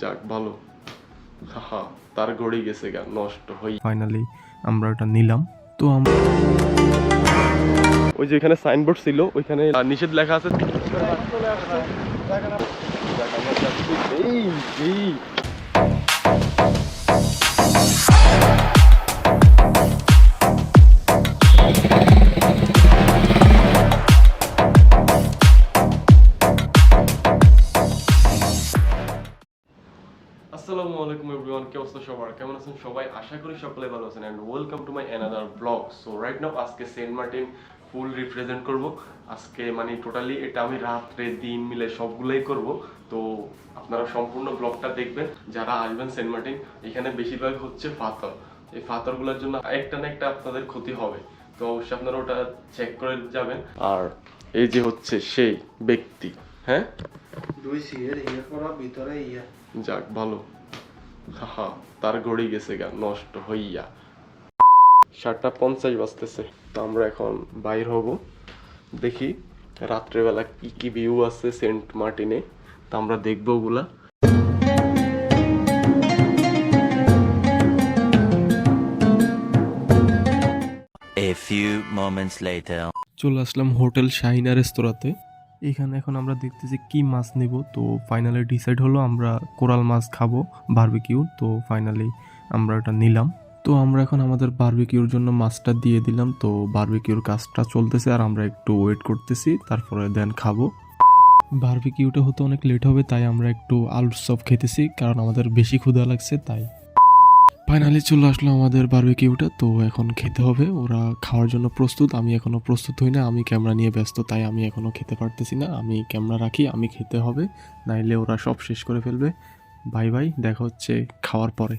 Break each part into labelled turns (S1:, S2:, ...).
S1: যাক ভালো। হা তার গড়ি গেছে গা নষ্ট হই।
S2: ফাইনালি আমরা ওটা নিলাম। তো আমরা
S1: ওই যে এখানে সাইনবোর্ড ছিল ওইখানে নিষেধ লেখা আছে। এই এই। অবস্থা সবার। কেমন আছেন সবাই? আশা করি সকলে ভালো আছেন। And welcome to my another blog so right now আজকে সেন্ট মার্টিন ফুল রিপ্রেজেন্ট করব। আজকে মানে টোটালি এটা আমি রাত্রে দিন মিলে সবগুলোই করব। তো আপনারা সম্পূর্ণ ব্লগটা দেখবেন। যারা আসবেন সেন্ট মার্টিন এখানে বেশিরভাগ হচ্ছে পাথর এই পাথরগুলোর জন্য একটা না একটা আপনাদের ক্ষতি হবে। তো অবশ্যই আপনারা ওটা চেক করে যাবেন। আর এই যে হচ্ছে সেই ব্যক্তি হ্যাঁ?
S3: দুই সিয়ের ইয়ে করা ভিতরে ইয়ে।
S1: যাক ভালো। হাহা তার গড়ি গেছে গা নষ্ট হইয়া। সাতটা পঞ্চাশ বাজতেছে তো আমরা এখন বাইর হব। দেখি রাত্রেবেলা কি কি ভিউ আছে সেন্ট মার্টিনে তো আমরা দেখব ওগুলা।
S4: A few moments later.
S2: চলে আসলাম হোটেল শাহিনা রেস্তোরাঁতে। এখানে এখন আমরা দেখতেছি কি মাছ নিব। তো ফাইনালি ডিসাইড হলো আমরা কোরাল মাছ খাব বারবিকিউ তো ফাইনালি আমরা ওটা নিলাম। তো আমরা এখন আমাদের বারবিকিউর জন্য মাছটা দিয়ে দিলাম। তো বারবিকিউর কাজটা চলতেছে আর আমরা একটু ওয়েট করতেছি, তারপরে দেন খাব। বারবিকিউটা হতে অনেক লেট হবে, তাই আমরা একটু আলুর চপ খেতেছি, কারণ আমাদের বেশি ক্ষুধা লাগছে, তাই। ফাইনালি চলে আসলো আমাদের বারবিকিউটা তো এখন খেতে হবে। ওরা খাওয়ার জন্য প্রস্তুত আমি এখনও প্রস্তুত হই না। আমি ক্যামেরা নিয়ে ব্যস্ত তাই আমি এখনও খেতে পারতেছি না। আমি ক্যামেরা রাখি আমি খেতে হবে নাইলে ওরা সব শেষ করে ফেলবে। বাই বাই দেখা হচ্ছে খাওয়ার পরে।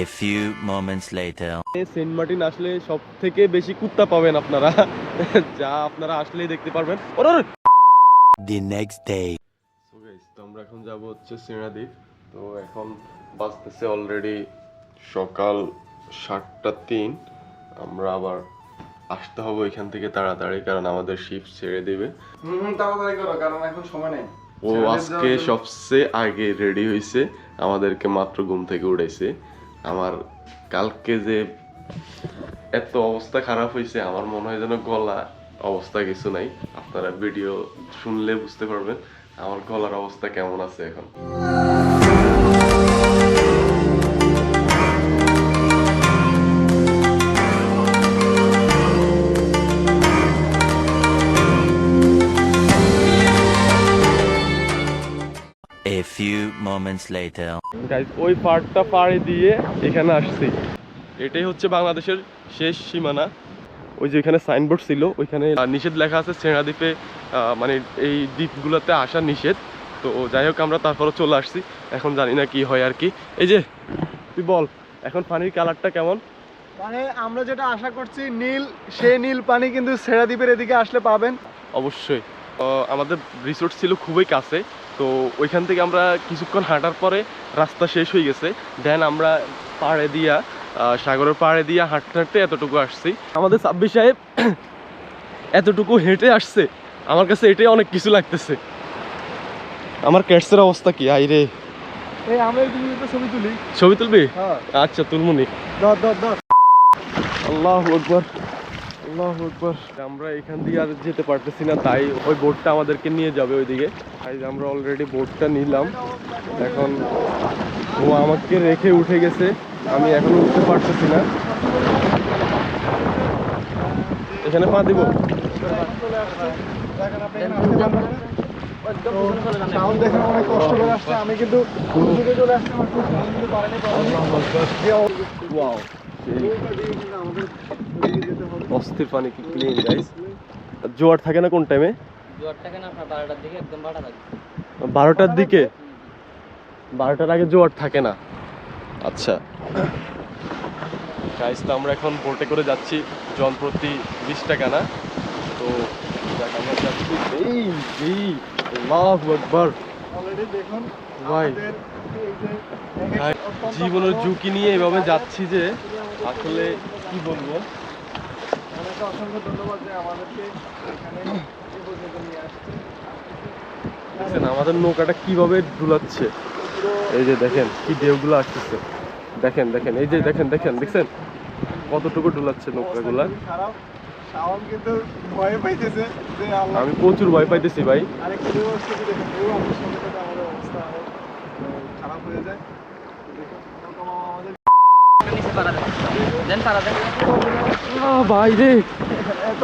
S4: A few moments later.
S1: Saint Martin আসলে সব থেকে বেশি কুত্তা পাবেন আপনারা। যা আপনারা আসলেই দেখতে পারবেন। ওরে, ওরে!
S4: The next day.
S1: So guys, তো আমরা এখন যাব হচ্ছে সিনাদ্বীপ। তো এখন বাজতেছে অলরেডি সকাল সাতটা তিন আমরা আবার আসতে হবে এখান থেকে তাড়াতাড়ি কারণ আমাদের শিফট ছেড়ে দেবে।
S3: হুম তাড়াতাড়ি করো কারণ এখন সময় নেই।
S1: ও আজকে সবচেয়ে আগে রেডি হয়েছে আমাদেরকে মাত্র ঘুম থেকে উঠাইছে। আমার কালকে যে এত অবস্থা খারাপ হয়েছে আমার মনে হয় যেন গলা অবস্থা কিছু নাই। আপনারা ভিডিও শুনলে বুঝতে পারবেন আমার গলার অবস্থা কেমন আছে এখন।
S4: Few moments later.
S1: গাইজ ওই পার্টটা পাড়ি দিয়ে এখানে আসছি। এটাই হচ্ছে বাংলাদেশের শেষ সীমানা। ওই যে এখানে সাইনবোর্ড ছিল ওইখানে নিষেধ লেখা আছে সেনা দ্বীপে আহ, মানে এই দ্বীপগুলোতে আসা নিষেধ। তো যাই হোক আমরা তারপরে চলে আসছি। এখন জানি না কি হয় আর কি। এই যে তুই বল এখন পানির কালারটা কেমন?
S3: মানে আমরা যেটা আশা করছি নীল সেই নীল পানি কিন্তু সেরাদ্বীপের এদিকে আসলে পাবেন।
S1: অবশ্যই। আমাদের রিসোর্ট ছিল খুবই কাছে। তো ওইখান থেকে আমরা কিছুক্ষণ হাঁটার পরে রাস্তা শেষ হয়ে গেছে। দেন আমরা পাড়ে দিয়া সাগরের পাড়ে দিয়া হাঁটতে হাঁটতে এতটুকু আসছি। আমাদের সাব্বির সাহেব এতটুকু হেঁটে আসছে। আমার কাছে এটাই অনেক কিছু লাগতেছে। আমার ক্যাটসের অবস্থা কি? আই রে
S3: এই আমরা এই দিকে ছবি তুলি।
S1: ছবি তুলবি?
S3: হ্যাঁ।
S1: আচ্ছা তুলমুনি। আল্লাহ আল্লাহ আকবর। আমরা এখান দিয়ে আর যেতে পারতেছি না তাই ওই বোটটা আমাদেরকে নিয়ে যাবে ওইদিকে। তাই আমরা অলরেডি বোটটা নিলাম। এখন ও আমাকে রেখে উঠে গেছে। আমি এখন উঠতে পারতেছি না। এখানে পা দিব।
S3: আমি কিন্তু
S1: অস্থির পানি কি ক্লিন গাইস জোয়ার থাকে না কোন টাইমে
S5: জোয়ার থাকে না আপনার বারোটার দিকে একদম ভাটা থাকে।
S1: বারোটার দিকে? বারোটার আগে জোয়ার থাকে না। আচ্ছা। গাইস তো আমরা এখন বোটে করে যাচ্ছি জন প্রতি বিশ টাকা না? তো আমরা যাচ্ছি। এই আকবার।
S3: Already দেখুন।
S1: ভাই জীবনের ঝুঁকি নিয়ে এভাবে যাচ্ছি যে আসলে কি বলব?
S3: অসংখ্য ধন্যবাদ যে আমাদেরকে এখানে নিয়ে আসছে।
S1: দেখছেন আমাদের নৌকাটা কীভাবে ডুলাচ্ছে এই যে দেখেন কি ঢেউগুলো আসতেছে। দেখেন দেখেন এই যে দেখেন দেখেন দেখছেন? কতটুকু ডুলাচ্ছে নৌকাগুলা। আমি প্রচুর ভয় পাইতেছি ভাই।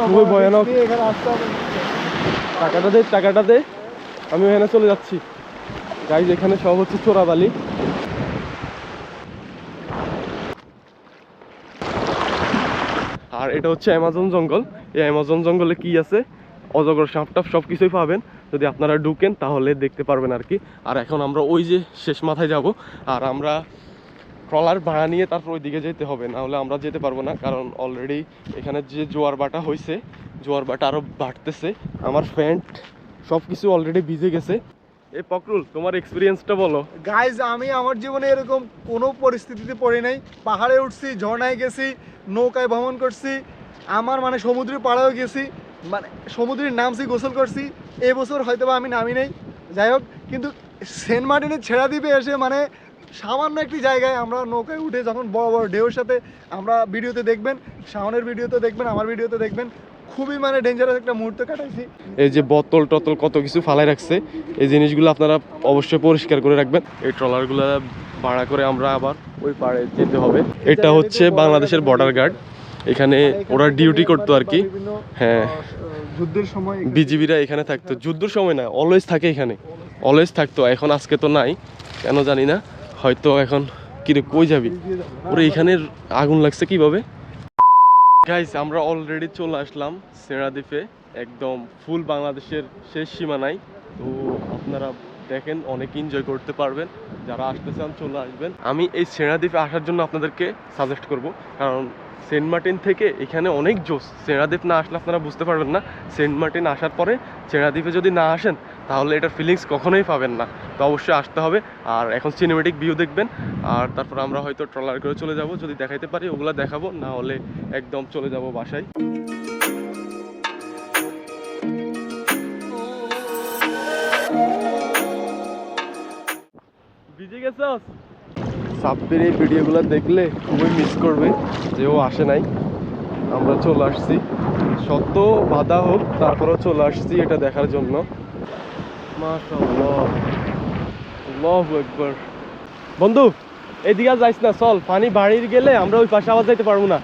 S1: খুবই ভয়ানক। টাকাটা দে টাকাটা দে আমি ওখানে চলে যাচ্ছি। গাইজ এখানে সব হচ্ছে চোরাবালি আর এটা হচ্ছে অ্যামাজন জঙ্গল। এই অ্যামাজন জঙ্গলে কি আছে? অজগর সাপ টাপ সব কিছুই পাবেন। যদি আপনারা ঢুকেন তাহলে দেখতে পারবেন আর কি। আর এখন আমরা ওই যে শেষ মাথায় যাব। আর আমরা ট্রলার ভাড়া নিয়ে তারপর ওই দিকে যেতে হবে না হলে আমরা যেতে পারব না। কারণ অলরেডি এখানে যে জোয়ার বাটা হয়েছে জোয়ার বাটা আরও বাড়তেছে। আমার প্যান্ট সব কিছু অলরেডি ভিজে গেছে। এ পকরুল তোমার এক্সপিরিয়েন্সটা বলো।
S3: গাইজ আমি আমার জীবনে এরকম কোনো পরিস্থিতিতে পড়ি নাই। পাহাড়ে উঠছি, ঝর্ণায় গেছি, নৌকায় ভ্রমণ করছি, আমার মানে সমুদ্রের পাড়েও গেছি। মানে সমুদ্রের নামছি গোসল করছি এবছর হয়তো বা আমি নামি নেই। যাই হোক কিন্তু সেন্ট মার্টিনের ছেড়া দ্বীপে এসে মানে সামান্য একটি জায়গায় আমরা নৌকায় উঠে যখন বড় বড় ঢেউর সাথে আমরা ভিডিওতে দেখবেন শাওনের ভিডিওতে দেখবেন আমার ভিডিওতে দেখবেন খুবই মানে ডেঞ্জারাস একটা মুহূর্ত কাটাইছি।
S1: এই যে বোতল টতল কত কিছু ফালাই রাখছে এই জিনিসগুলো আপনারা অবশ্যই পরিষ্কার করে রাখবেন। এই ট্রলারগুলো ভাড়া করে আমরা আবার ওই পাড়ে যেতে হবে। এটা হচ্ছে বাংলাদেশের বর্ডার গার্ড এখানে ওরা ডিউটি করতো আর কি। হ্যাঁ।
S3: যুদ্ধের সময়
S1: বিজিবিরা এখানে থাকতো। যুদ্ধর সময় না অলওয়েজ থাকে এখানে। অলওয়েজ থাকতো। এখন আজকে তো নাই কেন জানি না। হয়তো এখন কিরে কই যাবি? ওরে এখানে আগুন লাগছে কীভাবে? গাইস আমরা অলরেডি চলে আসলাম সেরাদ্বীপে। একদম ফুল বাংলাদেশের শেষ সীমানায়। তো আপনারা দেখেন, অনেক এনজয় করতে পারবেন। যারা আসতে চান, চলে আসবেন। আমি এই সেরাদ্বীপে আসার জন্য আপনাদেরকে সাজেস্ট করব। কারণ সেন্ট মার্টিন থেকে এখানে অনেক জোস সেনাদ্বীপ না আসলে আপনারা বুঝতে পারবেন না। সেন্ট মার্টিন আসার পরে সেনাদ্বীপে যদি না আসেন, তাহলে এটার ফিলিংস কখনোই পাবেন না। তো অবশ্যই আসতে হবে। আর এখন সিনেমেটিক ভিউ দেখবেন। আর তারপর আমরা হয়তো ট্রলার করে চলে যাব। যদি দেখাইতে পারি, ওগুলো দেখাবো। না হলে একদম চলে যাব বাসায়। গেছস? সাব্বির এই ভিডিওগুলো দেখলে খুবই মিস করবে আসে নাই। আমরা চলে আসছি। শত বাধা হোক, তারপরেও চলে আসছি এটা দেখার জন্য। আকবার। বন্ধু, এদিকে যাইস না, চল। পানি বাড়ির গেলে আমরা ওই পাশে আবার যাইতে পারব না।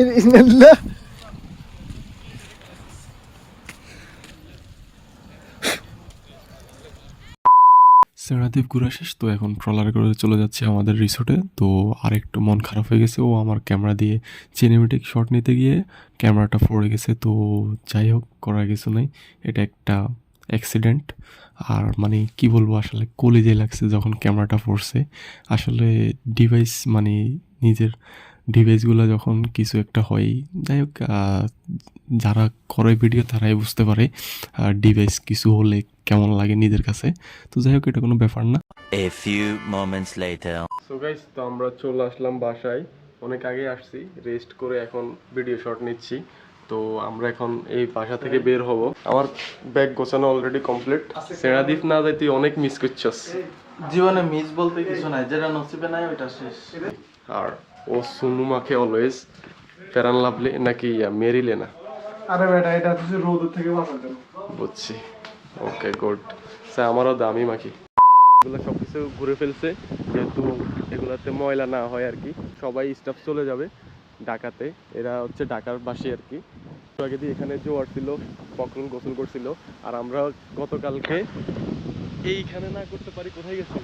S3: ইন্নাল্লাহ
S2: সেরাদ্বীপ ঘুরে শেষ তো এখন ট্রলার করে চলে যাচ্ছে আমাদের রিসোর্টে তো আরেকটু মন খারাপ হয়ে গেছে, ও আমার ক্যামেরা দিয়ে সিনেমেটিক শট নিতে গিয়ে ক্যামেরাটা পড়ে গেছে। তো যাই হোক, করার কিছু নাই। এটা একটা অ্যাক্সিডেন্ট আর মানে কি বলব, আসলে কলেজে লাগছে যখন ক্যামেরাটা পড়ছে। আসলে ডিভাইস মানে নিজের ডিভাইসগুলো যখন কিছু একটা হয় যাই হোক যারা করে ভিডিও তারাই বুঝতে পারে আর ডিভাইস কিছু হলে কেমন লাগে নিজের কাছে। তো যাই হোক এটা কোনো ব্যাপার না।
S4: A few moments later.
S1: So guys তো আমরা চলে আসলাম বাসায়। অনেক আগে আসছি রেস্ট করে এখন ভিডিও শট নিচ্ছি। তো আমরা এখন এই বাসা থেকে বের হব। আমার ব্যাগ গোছানো অলরেডি কমপ্লিট সেরাদ্বীপ না যাই তুই অনেক মিস করছস।
S6: জীবনে মিস বলতে কিছু নাই যেটা নসিবে নাই ওইটা শেষ।
S1: আর ও সুনু মাকে অলওয়েজ ফেরান লাভলে নাকি ইয়া মেরিলে না।
S3: আরে বেটা এটা হচ্ছে রোদ থেকে বাঁচার জন্য
S1: বুঝছি। ওকে গুড স্যার আমারও দামি মাখি। এগুলো সব কিছু ঘুরে ফেলছে যেহেতু এগুলাতে ময়লা না হয় আর কি। সবাই স্টাফ চলে যাবে ঢাকাতে। এরা হচ্ছে ঢাকার বাসী আর কি। আগে দিয়ে এখানে জোয়ার ছিল পকরুল গোসল করছিল। আর আমরা গতকালকে এইখানে না করতে পারি কোথায় গেছি?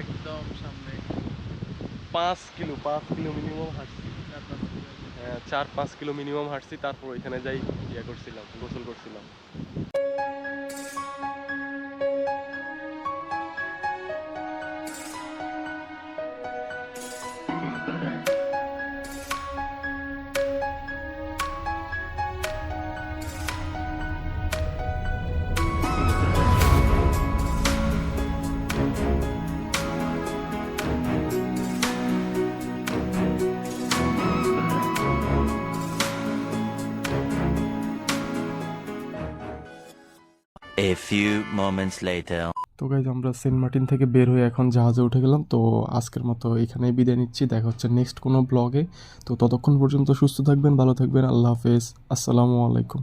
S6: একদম সামনে।
S1: পাঁচ কিলো পাঁচ কিলো মিনিমাম হাঁটছি। হ্যাঁ চার পাঁচ কিলো মিনিমাম হাঁটছি, তারপর ওইখানে যাই ইয়ে করছিলাম, গোসল করছিলাম।
S4: A few moments later.
S2: তো গাইজ আমরা সেন্ট মার্টিন থেকে বের হয়ে এখন জাহাজে উঠে গেলাম। তো আজকের মতো এখানেই বিদায় নিচ্ছি। দেখা হচ্ছে নেক্সট কোনো ব্লগে তো ততক্ষণ পর্যন্ত সুস্থ থাকবেন, ভালো থাকবেন। আল্লাহ হাফেজ। আসসালামু আলাইকুম।